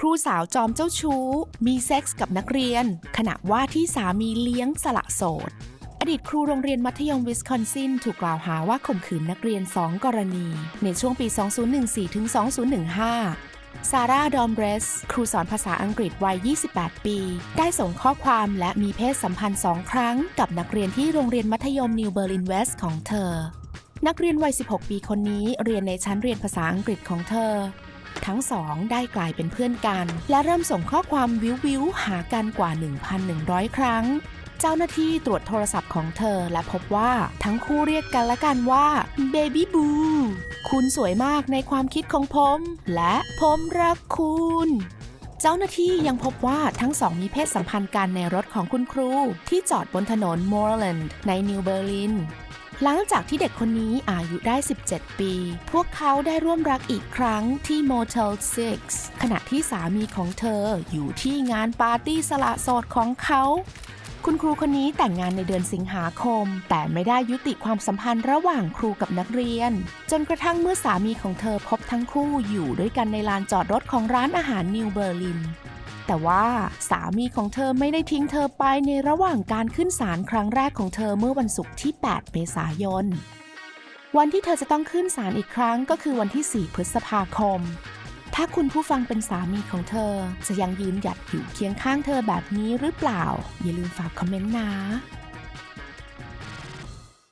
ครูสาวจอมเจ้าชู้ มีเซ็กส์กับนักเรียน ขณะว่าที่สามีเลี้ยงสละโสด อดีตครูโรงเรียนมัธยมวิสคอนซินถูกกล่าวหาว่าข่มขืนนักเรียน 2 กรณี ในช่วงปี 2014ถึง2015 ซาร่า ดอมเบรส ครูสอนภาษาอังกฤษวัย 28 ปี ได้ส่งข้อความและมีเพศสัมพันธ์สองครั้ง กับนักเรียนที่โรงเรียนมัธยมนิวเบอร์ลินเวสต์ของเธอ นักเรียนวัย 16 ปีคนนี้เรียนในชั้นเรียนภาษาอังกฤษของเธอ ทั้งสองได้กลายเป็นเพื่อนกัน และเริ่มส่งข้อความวิววิวหากันกว่า 1,100 ครั้ง เจ้าหน้าที่ตรวจโทรศัพท์ของเธอและพบว่าทั้งคู่เรียกกันและกันว่า Baby Boo คุณสวยมากในความคิดของผม และผมรักคุณเจ้าหน้าที่ยังพบว่าทั้งสองมีเพศสัมพันธ์กันในรถของคุณครู ที่จอดบนถนน Moreland ในนิวเบอร์ลิน หลังจากที่เด็กคนนี้อายุได้ 17 ปี พวกเขาได้ร่วมรักอีกครั้งที่ Motel 6 ขณะที่สามีของเธออยู่ที่งานปาร์ตี้สละโสดของเขา คุณครูคนนี้แต่งงานในเดือนสิงหาคม แต่ไม่ได้ยุติความสัมพันธ์ระหว่างครูกับนักเรียน จนกระทั่งเมื่อสามีของเธอพบทั้งคู่อยู่ด้วยกันในลานจอดรถของร้านอาหารนิวเบอร์ลิน แต่ว่าสามีของเธอไม่ได้ทิ้งเธอไปในระหว่างการขึ้นศาลครั้งแรกของเธอเมื่อวันศุกร์ที่ 8 เมษายน วันที่เธอจะต้องขึ้นศาลอีกครั้งก็คือวันที่ 4 พฤษภาคม ถ้าคุณผู้ฟังเป็นสามีของเธอ จะยังยืนหยัดอยู่เคียงข้างเธอแบบนี้หรือเปล่า อย่าลืมฝากคอมเมนต์นะ